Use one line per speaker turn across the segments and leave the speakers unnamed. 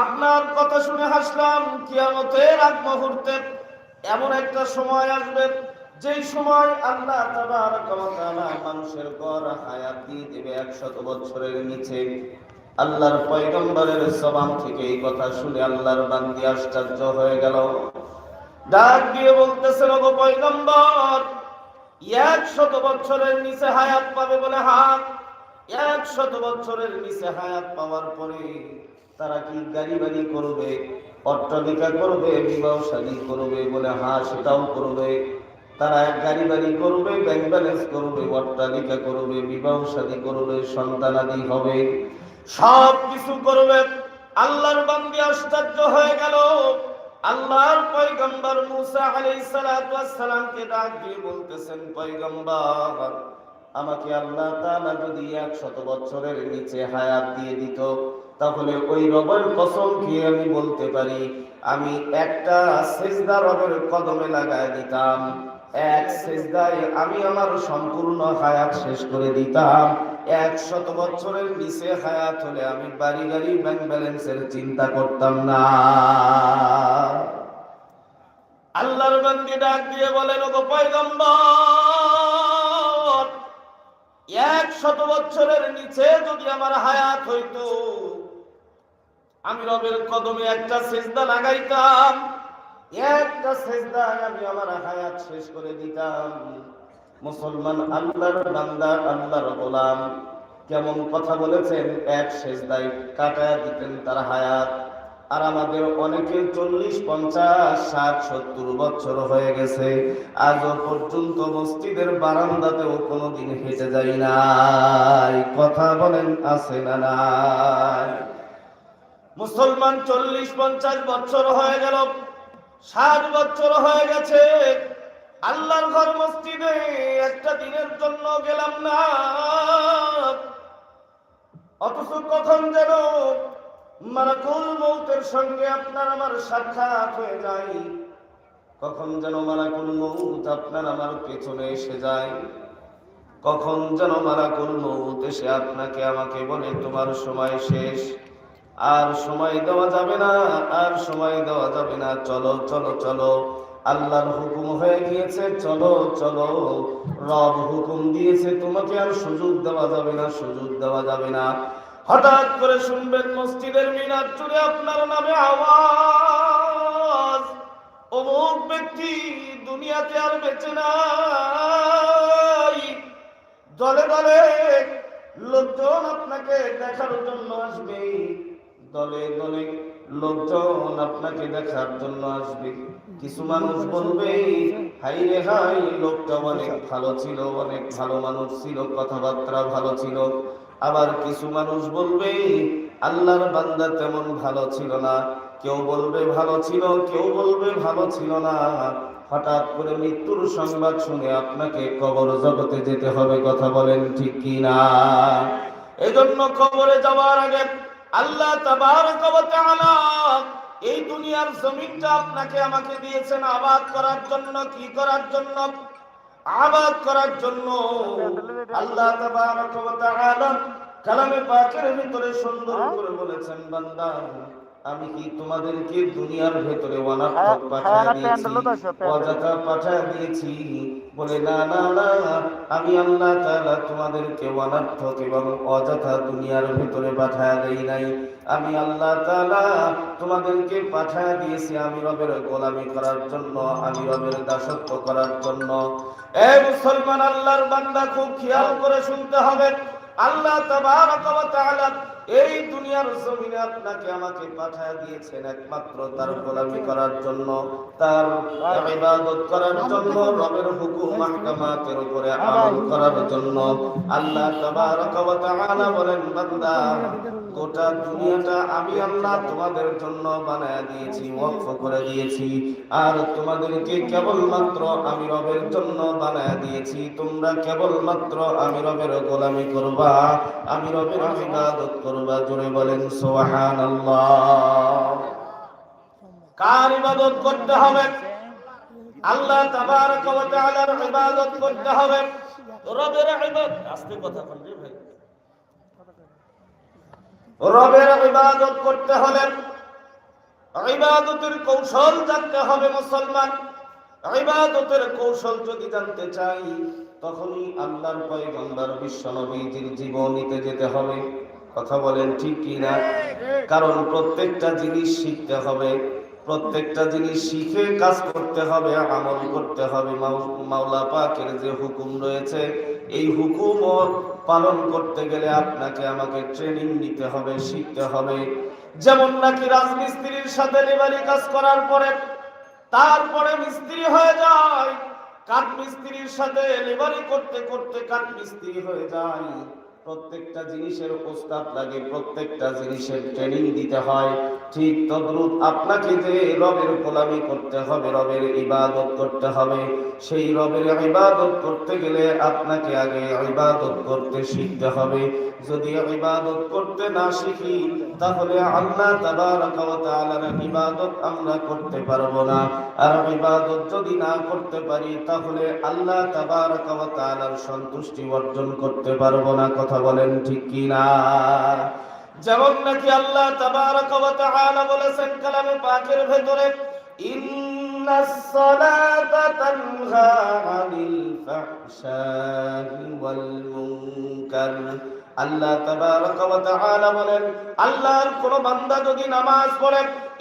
আপনার কথা শুনে হাসলাম, কিয়ামতের আগ মুহূর্তে এমন একটা সময় আসবে, যেই সময় আল্লাহ মানুষের গড় হায়াত দিয়ে দেবে 100 বছরের নিচে। আল্লাহর পয়গম্বরের জবান থেকে এই কথা শুনে আল্লাহর বান্দি আশ্চর্য হয়ে গেল। ডাক দিয়ে বলতেছেন, ওগো পয়গম্বর, একশত বছরের নিচে হায়াত পাবে বলে হাত, একশত বছরের নিচে হায়াত পাওয়ার পরে তারা কি গাড়ি বাড়ি করবে, অট্টালিকা করবে, বিবাহ শাদী করবে বলে হ্যাঁ সেটাও করবে? তারা গাড়ি বাড়ি করবে ব্যাংক ব্যালেন্স করবে, অট্টালিকা করবে, বিবাহ শাদী করবে সন্তানাদি হবে। সব কিছু করবে আল্লাহর বান্দি আশ্চর্য হয়ে গেল। আল্লাহর পয়গম্বর মুসা আলাইহিস সালাতু ওয়াস সালামকে ডাক দিয়ে বলতেছেন, পয়গম্বর, আমাকে আল্লাহ তাআলা যদি 100 বছরের নিচে হায়াত দিয়ে দিত তাহলে ওই রবের কসম খেয়ে আমি বলতে পারি? আমি একটা সেজদা রবের কদমে লাগায় দিতাম। এক সেজদায় আমি আমার সম্পূর্ণ হায়াত শেষ করে দিতাম। একশত বছরের নিচে হায়াত হলে আমি বাড়ি গাড়ি ব্যাংক ব্যালেন্সের চিন্তা করতাম না। আল্লাহর বান্দি ডাক দিয়ে বলেন, ওগো পয়গম্বর একশত বছরের নিচে যদি আমার হায়াত হইতো আমি রবের কদমে একটা সেজদা লাগাইতাম। একটা সেজদা আমি আমার হায়াত শেষ করে দিতাম। মুসলমান আল্লাহর বান্দা, আল্লাহর গোলাম, কেমন কথা বলেছেন? এক সেজদায় কাটায় দিতেন তার হায়াত। আর আমাদের অনেকে চল্লিশ, পঞ্চাশ, ষাট, সত্তর বছর হয়ে গেছে। আজও পর্যন্ত মসজিদের বারান্দাতেও কোনোদিন হেঁটে যাই নাই। কথা বলেন, আছে না নাই? মুসলমান চল্লিশ, পঞ্চাশ বছর হয়ে গেল, ষাট বছর হয়ে গেছে। আল্লাহর ঘর মসজিদে একটা দিনের জন্য গেলাম না। অথচ কখন যেন মারাকুল মৌতের সঙ্গে আপনার আমার সাক্ষাৎ হয়ে যায়। কখন যেন মারাকুল মৌত আপনার আমার পেছনে এসে যায়। কখন যেন মারাকুল মৌত এসে আপনাকে আমাকে বলে, তোমার সময় শেষ। আর সময় দেওয়া যাবে না, আর সময় দেওয়া যাবে না। চলো চলো চলো। আল্লাহর হুকুম হয়ে গিয়েছে, চলো চলো। রব হুকুম দিয়েছে, তোমাকে আর সুযোগ দেওয়া যাবে না, সুযোগ দেওয়া যাবে না। হঠাৎ করে শুনবেন মসজিদের মিনার চুড়ে আপনার নামে আওয়াজ। অমুক ব্যক্তি দুনিয়াতে আর বেঁচে নাই। দলে দলে লোকজন আপনাকে দেখার জন্য আসবে। দলে দলে লোকজন আপনাকে দেখার জন্য আসবে। কিছু মানুষ বলবে, হাই রে হাই, লোকটা অনেক ভালো ছিল, অনেক ভালো মানুষ ছিল, কথাবার্তা ভালো ছিল। আবার কিছু মানুষ বলবে, আল্লাহর বান্দা তেমন ভালো ছিল না। কেউ বলবে, ভালো ছিল। কেউ বলবে, ভালো ছিল না। হঠাৎ করে মৃত্যুর সংবাদ শুনে আপনাকে কবর জগতে যেতে হবে, কথা বলেন ঠিক কি না এজন্য কবরে যাওয়ার আগে আল্লাহ এই দুনিয়ার জমিনটা আপনাকে আমাকে দিয়েছেন আবাদ করার জন্য, কি করার জন্য? আবাদ করার জন্য। আল্লাহ কালামে পাখের ভিতরে সুন্দর করে বলেছেন, বান্দা আমি কি তোমাদেরকে দুনিয়ার ভেতরে অনার্থক পাঠিয়ে দিয়েছি? অযথা পাঠিয়ে দিয়েছি? বলে না না না আমি আল্লাহ তাআলা তোমাদেরকে অনার্থক এবং অযথা দুনিয়ার ভিতরে পাঠিয়ে দেই নাই। আমি আল্লাহ তাআলা তোমাদেরকে পাঠিয়ে দিয়েছি আমি রবের গোলামি করার জন্য আমি রবের দাসত্ব করার জন্য। এ মুসলমান আল্লাহর বান্দা খুব খেয়াল করে শুনতে হবে। আল্লাহ তাবারক ওয়া তাআলা এই দুনিয়ার জমিনে আপনাকে আমাকে পাঠিয়ে দিয়েছেন একমাত্র তার গোলামি করার জন্য তার ইবাদত করার জন্য রবের হুকুম মাহকামাতের উপরে আমল করার জন্য। আল্লাহ তাবারক ওয়া তাআলা বলেন বান্দা গোটা দুনিয়াটা আমি আল্লাহ তোমাদের জন্য বানায়া দিয়েছি ওয়াকফ করে দিয়েছি। আর তোমাদেরকে কেবলমাত্র আমি রবের জন্য বানায়া দিয়েছি। তোমরা কেবলমাত্র আমি রবের গোলামি করবা আমি রবের ইবাদত করবা। বলেন, সুবহানাল্লাহ। কার ইবাদত করতে হবে? আল্লাহ তাআলার ইবাদত করতে হবে। রবের আস্তে কথা বলবি ভাই। রবের ইবাদত করতে হলে ইবাদতের কৌশল জানতে হবে মুসলমান। ইবাদতের কৌশল যদি জানতে চাই, তখনই আল্লাহর পয়গম্বর বিশ্ব নবীজির জীবনীতে যেতে হবে। কথা বলেন ঠিক কি না কারণ প্রত্যেকটা জিনিস শিখতে হবে। প্রত্যেকটা জিনিস শিখে কাজ করতে হবে, আমল করতে হবে। মাওলা পাকের যে হুকুম রয়েছে, এই হুকুম পালন করতে গেলে আপনাকে আমাকে ট্রেনিং নিতে হবে, শিখতে হবে। যেমন নাকি রাজমিস্ত্রির সাথে লেবারি কাজ করার পরে, তারপরে মিস্ত্রি হয়ে যায় কাঠ মিস্ত্রির সাথে লেবারি করতে করতে কাঠ মিস্ত্রি হয়ে যায়। প্রত্যেকটা জিনিসের ওস্তাদ লাগে প্রত্যেকটা জিনিসের ট্রেনিং দিতে হয়। ঠিক তদ্রুপ আপনাকে যে রবের গোলামি করতে হবে, রবের ইবাদত করতে হবে, সেই রবের ইবাদত করতে গেলে আপনাকে আগে ইবাদত করতে শিখতে হবে। যদি ইবাদত করতে না শিখি, তাহলে আল্লাহ তাবারাকা ইবাদত আমরা করতে পারব না। আর ইবাদত যদি না করতে পারি, তাহলে আল্লাহ তাবারাকা ওয়া সন্তুষ্টি অর্জন করতে পারব না। কথা বলেন ঠিক কি না যেমন নাকি আল্লাহ তাবারক বলেছেন কালামে পাকের ভেতরে মুনকার। আল্লাহ বলেন, আল্লাহর কোন বান্দা যদি নামাজ পড়ে,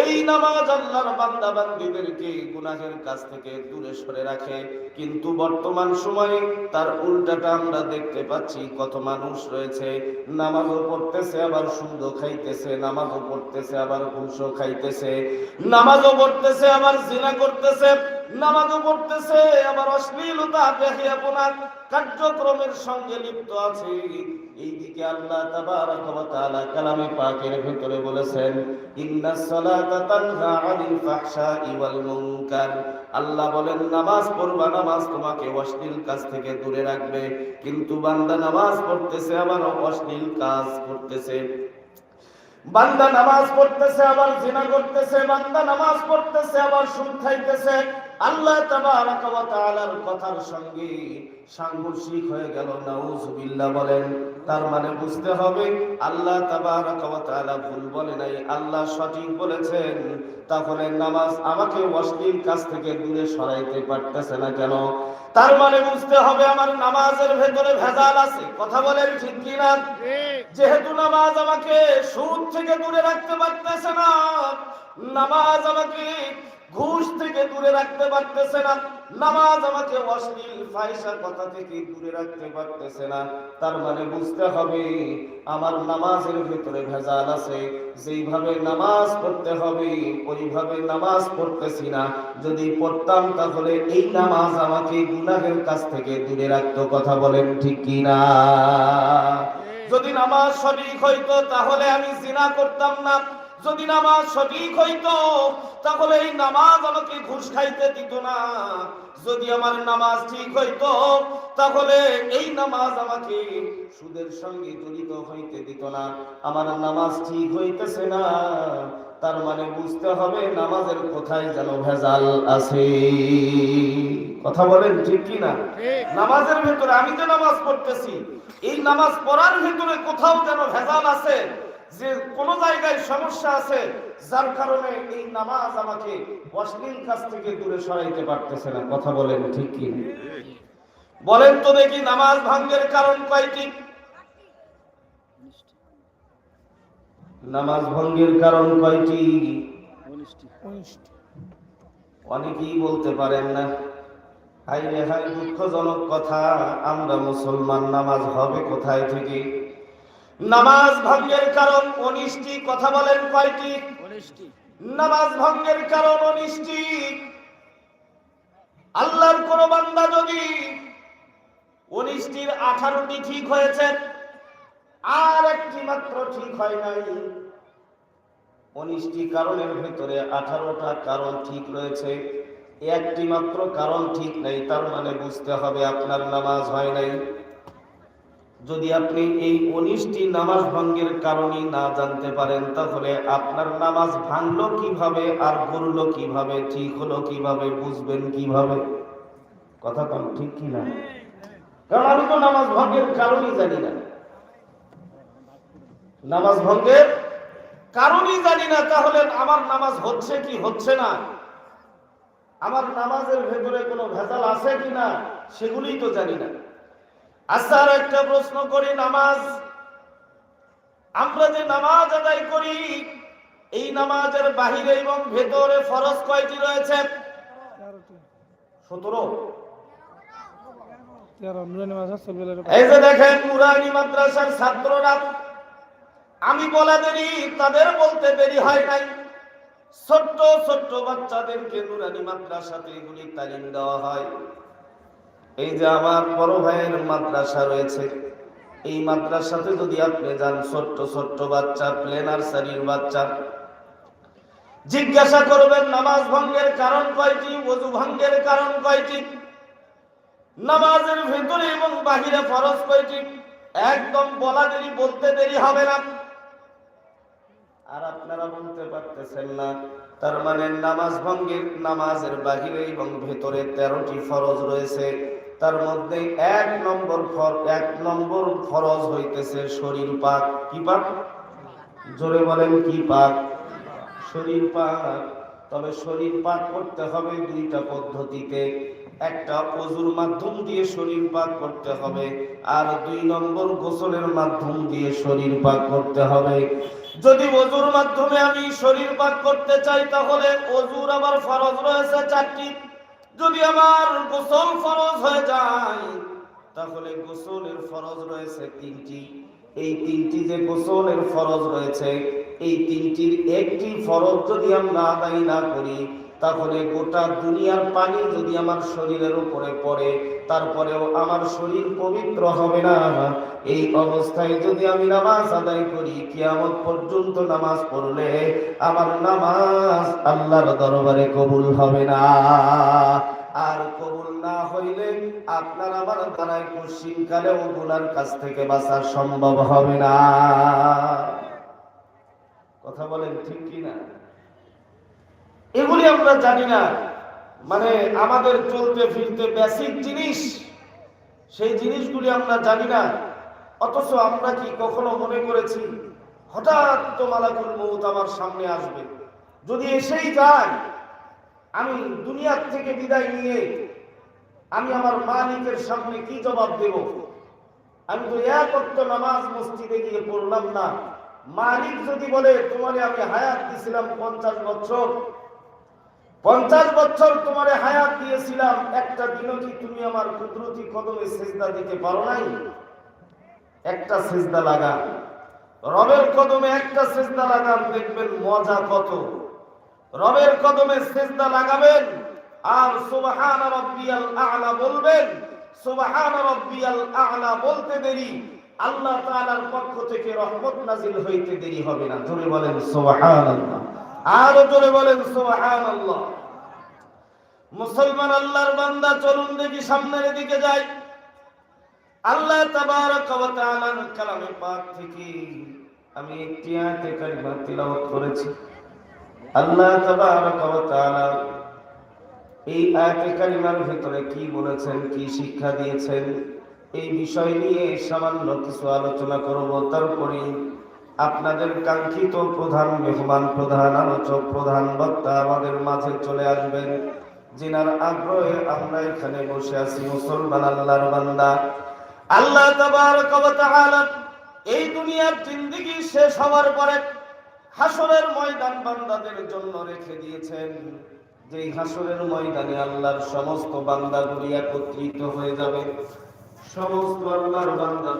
এই নামাজ আল্লাহর বান্দা বান্দীদেরকে গুনাহের কাছ থেকে দূরে সরে রাখে। কিন্তু বর্তমান সময়ে তার উল্টাটা আমরা দেখতে পাচ্ছি, কত মানুষ রয়েছে, নামাজও পড়তেছে, আবার সুদও খাইতেছে, নামাজও পড়তেছে, আবার ঘুষও খাইতেছে, নামাজও পড়তেছে, আবার জিনা করতেছে, নামাজও পড়তেছে, আবার অশ্লীলতা বেহিয়াপনা কার্যক্রমের সঙ্গে লিপ্ত আছে। এইদিকে আল্লাহ কালামে পাকের বলেছেন আল্লাহ বলেন, নামাজ পড়বা, নামাজ তোমাকে অশ্লীল কাজ থেকে দূরে রাখবে। কিন্তু বান্দা নামাজ পড়তেছে আবার অশ্লীল কাজ করতেছে। বান্দা নামাজ পড়তেছে, আবার জিনা করতেছে। বান্দা নামাজ পড়তেছে, আবার সুদ খাইতেছে। আল্লাহ কথার সঙ্গে সাংঘর্ষিক হয়ে গেল, নাউজুবিল্লাহ বলেন। তার মানে বুঝতে হবে, আল্লাহ ভুল বলে নাই, আল্লাহ সঠিক বলেছেন। তাহলে নামাজ আমাকে অশ্লীল কাজ থেকে দূরে সরাইতে পারতেছে না কেন? তার মানে বুঝতে হবে আমার নামাজের ভেতরে ভেজাল আছে। কথা বলেন ঠিক কিনা? যেহেতু নামাজ আমাকে সুদ থেকে দূরে রাখতে পারতেছে না, নামাজ আমাকে ঘুষ থেকে দূরে রাখতে পারতেছে না। নামাজ আমাকে অশ্লীল ফাইসা কথা থেকে দূরে রাখতে পারতেছে না। তার মানে বুঝতে হবে আমার নামাজের ভিতরে ভেজাল আছে। যেইভাবে নামাজ পড়তে হবে ওইভাবে নামাজ পড়তেছি না। যদি পড়তাম তাহলে এই নামাজ আমাকে গুনাহের কাছ থেকে দূরে রাখতো কথা বলেন ঠিক কি না যদি নামাজ সঠিক হইতো তাহলে আমি জিনা করতাম না। যদি নামাজ সঠিক হইতো তাহলে এই নামাজ আমাকে ঘুষ খাইতে দিত না। যদি আমার নামাজ ঠিক হইতো তাহলে এই নামাজ আমাকে সুদের সঙ্গে জড়িত হইতে দিত না। আমার নামাজ ঠিক হইতেছে না তার মানে বুঝতে হবে নামাজের কোথায় যেন ভেজাল আছে। কথা বলেন ঠিক কি না? নামাজের ভেতরে আমি যে নামাজ পড়তেছি এই নামাজ পড়ার ভেতরে কোথাও যেন ভেজাল আছে। যে কোন জায়গায় সমস্যা আছে, যার কারণে এই নামাজ আমাকে অশ্লীল কাছ থেকে দূরে সরাইতে পারতেছে না। কথা বলেন ঠিক কি? বলেন তো দেখি নামাজ ভাঙ্গের কারণ কয়টি? নামাজ ভঙ্গের কারণ কয়টি? অনেকেই বলতে পারেন না। হাই রে হাই দুঃখজনক কথা। আমরা মুসলমান, নামাজ হবে কোথায় থেকে? নামাজ ভঙ্গের কারণ অনিষ্টি কথা বলেন কয়টি নামাজ ভঙ্গের কারণ অনিষ্টি। আল্লাহর কোন বান্দা যদি উনিশটির আঠারোটি ঠিক হয়েছে আর একটি মাত্র ঠিক হয় নাই অনিষ্টি কারণের ভিতরে আঠারোটা কারণ ঠিক রয়েছে একটি মাত্র কারণ ঠিক নাই তার মানে বুঝতে হবে আপনার নামাজ হয় নাই। যদি আপনি এই উনিশটি নামাজ ভঙ্গের কারণই না জানতে পারেন, তাহলে আপনার নামাজ ভাঙলো কীভাবে আর করল কীভাবে, ঠিক হলো কীভাবে, বুঝবেন কীভাবে? কথা কম ঠিক কি না? কারণ আমি তো নামাজ ভঙ্গের কারণই জানি না। নামাজ ভঙ্গের কারণই জানি না, তাহলে আমার নামাজ হচ্ছে কি হচ্ছে না? আমার নামাজের ভেতরে কোনো ভেজাল আছে কি না? সেগুলি তো জানি না। আচ্ছা আর একটা প্রশ্ন করি নামাজ। আমরা যে নামাজ আদায় করি এই নামাজের বাহিরে এবং ভেতরে ফরজ কয়টি রয়েছে? সতেরো। এই যে দেখেন মাদ্রাসার ছাত্ররা আমি বলা দেরি তাদের বলতে দেরি হয় নাই। ছোট্ট ছোট্ট বাচ্চাদেরকে নুরানি মাদ্রাসাতে এগুলি তালিম দেওয়া হয়। এই যে আমার বড় ভাইয়ের মাদ্রাসা রয়েছে, এই মাদ্রাসাতে যদি আপনি যান, ছোট্ট ছোট্ট বাচ্চা প্লে নার্সারির বাচ্চা, জিজ্ঞাসা করবেন, নামাজ ভঙ্গের কারণ কয়টি, ওযু ভঙ্গের কারণ কয়টি, নামাজের ভেতরে এবং বাহিরে ফরজ কয়টি, একদম বলা দেরি, বলতে দেরি হবে না। আর আপনারা বলতে পারতেছেন না, তার মানে নামাজ ভঙ্গের, নামাজের বাহিরে এবং ভেতরে তেরোটি ফরজ রয়েছে। তার মধ্যে এক নম্বর এক নম্বর ফরজ হইতেছে শরীর পাক। কি পাক? জোরে বলেন, কি পাক? শরীর পাক। তবে শরীর পাক করতে হবে দুইটা পদ্ধতিতে। একটা অজুর মাধ্যম দিয়ে শরীর পাক করতে হবে, আর দুই নম্বর গোসলের মাধ্যম দিয়ে শরীর পাক করতে হবে। যদি অজুর মাধ্যমে আমি শরীর পাক করতে চাই, তাহলে অজুর আমার ফরজ রয়েছে চারটি। যদি আমার গোসল ফরজ হয়ে যায়, তাহলে গোসলের ফরজ রয়েছে তিনটি। এই তিনটি যে গোসলের ফরজ রয়েছে, এই তিনটির একটি ফরজ যদি আমরা আদায় না করি, তাহলে গোটা দুনিয়ার পানি যদি আমার শরীরের উপরে পড়ে তারপরেও আমার শরীর পবিত্র হবে না। এই অবস্থায় যদি আমি নামাজ আদায় করি, কিয়ামত পর্যন্ত নামাজ পড়লে আমার নামাজ আল্লাহর দরবারে কবুল হবে না। আর কবুল না হইলে আপনার আমার দ্বারাই পশ্চিমকালেও গুনার কাছ থেকে বাঁচা সম্ভব হবে না। কথা বলেন ঠিক কি না এগুলি আমরা জানি না। মানে আমাদের চলতে ফিরতে বেসিক জিনিস, সেই জিনিসগুলি আমরা জানি না। অথচ আমরা কি কখনো মনে করেছি, হঠাৎ তো মালাকুল মৌত আমার সামনে আসবে। যদি এসেই যায়, আমি দুনিয়ার থেকে বিদায় নিয়ে আমি আমার মালিকের সামনে কি জবাব দেব? আমি তো এক নামাজ মসজিদে গিয়ে পড়লাম না। মালিক যদি বলে, তোমারে আমি হায়াত দিছিলাম পঞ্চাশ বছর পঞ্চাশ বছর তোমারে হায়াত দিয়েছিলাম, একটা দিনও কি তুমি আমার কুদরতি কদমে সেজদা দিতে পারো নাই? একটা সেজদা লাগান। রবের কদমে একটা সেজদা লাগান, দেখবেন মজা কত। রবের কদমে সেজদা লাগাবেন, আর সুবহান রাব্বিয়াল আ'লা বলবেন, সুবহান রাব্বিয়াল আ'লা বলতে দেরি। আল্লাহ তাআলার পক্ষ থেকে রহমত নাজিল হইতে দেরি হবে না। ধরে বলেন সুবহানাল্লাহ। আরও জোরে বলেন, সুবহানাল্লাহ। মুসলমান আল্লাহর বান্দা, চলুন দেখি সামনের দিকে যাই। আল্লাহ তাবারক ওয়া তাআলার কালামে পাক থেকে আমি একটি আয়াতে কারিমা তিলাওয়াত করেছি। আল্লাহ তাবারক ওয়া তাআলা এই আয়াতে কারিমার ভিতরে কি বলেছেন, কি শিক্ষা দিয়েছেন, এই বিষয় নিয়ে সামান্য কিছু আলোচনা করব। তারপরে আপনাদের কাঙ্ক্ষিত প্রধান মেহমান প্রধান, আলোচক প্রধান, বক্তা আমাদের মাঝে চলে আসবেন। যিনার আগ্রহে আমরা এখানে বসে আছি, মুসলমান আল্লাহর বান্দা। আল্লাহ তাবারক ওয়া তাআলা এই দুনিয়ার জিন্দেগি শেষ হওয়ার পরে হাসরের ময়দান বান্দাদের জন্য রেখে দিয়েছেন। যে হাসরের ময়দানে আল্লাহর সমস্ত বান্দাগুলি একত্রিত হয়ে যাবে। সমস্ত আল্লাহর বান্দা